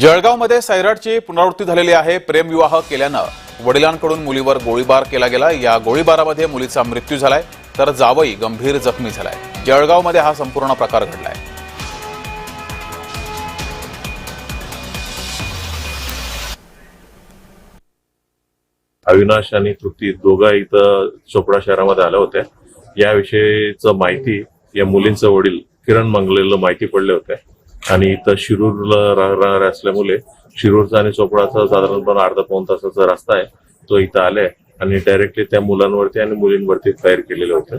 जळगावमध्ये सैराटची पुनरावृत्ती झालेली आहे. प्रेमविवाह केल्यानं वडिलांकडून मुलीवर गोळीबार केला गेला. या गोळीबारामध्ये मुलीचा मृत्यू झालाय. तर जावई गंभीर जखमी झालाय. जळगावमध्ये हा संपूर्ण प्रकार घडलाय. अविनाश आणि तृप्ती दोघा इथं चोपडा शहरामध्ये आल्या होत्या. याविषयीचं माहिती या मुलींचं वडील किरण मंगलेला माहिती पडले होते. आणि इथं शिरूरला राहणारे असल्यामुळे शिरूरचा आणि चोपडाचा साधारणपणे अर्धा पाऊन तासाचा रस्ता आहे. तो इथं आलाय. आणि डायरेक्टली त्या मुलांवरती आणि मुलींवरती फायर केलेले होते.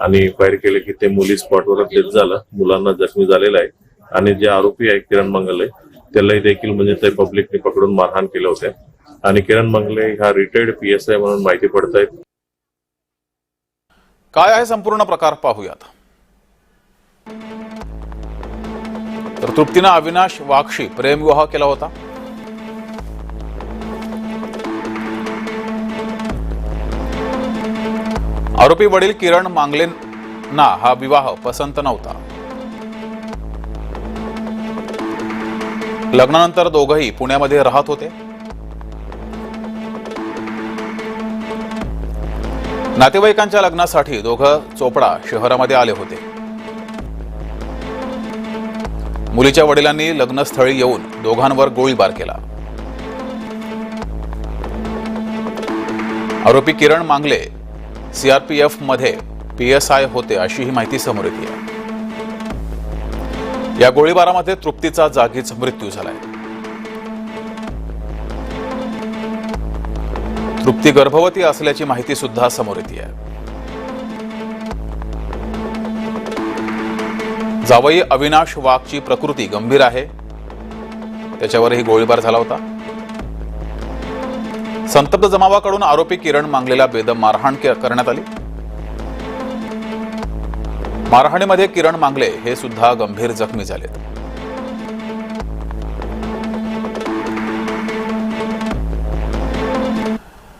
आणि फायर केले की ते मुली स्पॉटवर डेथ झालं. मुलांना जखमी झालेलं आहे. आणि जे आरोपी आहे किरण मंगले त्यालाही देखील म्हणजे ते पब्लिकने पकडून मारहाण केले होते. आणि किरण मंगले हा रिटायर्ड पी एस आय म्हणून माहिती पडत आहेत काय आहे संपूर्ण प्रकार पाहूयात. तर तृप्तीनं अविनाश वाक्षी प्रेमविवाह केला होता. आरोपी वडील किरण मांगलेंना हा विवाह पसंत नव्हता. लग्नानंतर दोघंही पुण्यामध्ये राहत होते. नातेवाईकांच्या लग्नासाठी दोघं चोपडा शहरामध्ये आले होते. मुलीच्या वडिलांनी लग्नस्थळी येऊन दोघांवर गोळीबार केला. आरोपी किरण मांगले सीआरपीएफमध्ये पी होते अशी ही माहिती समोर येते या गोळीबारामध्ये तृप्तीचा जागीच मृत्यू झालाय. तृप्ती गर्भवती असल्याची माहिती सुद्धा समोर येते जावई अविनाश वाघची प्रकृती गंभीर आहे. त्याच्यावरही गोळीबार झाला होता. संतप्त जमावाकडून आरोपी किरण मांगलेला बेदम मारहाण करण्यात आली. मारहाणीमध्ये किरण मांगले हे सुद्धा गंभीर जखमी झालेत.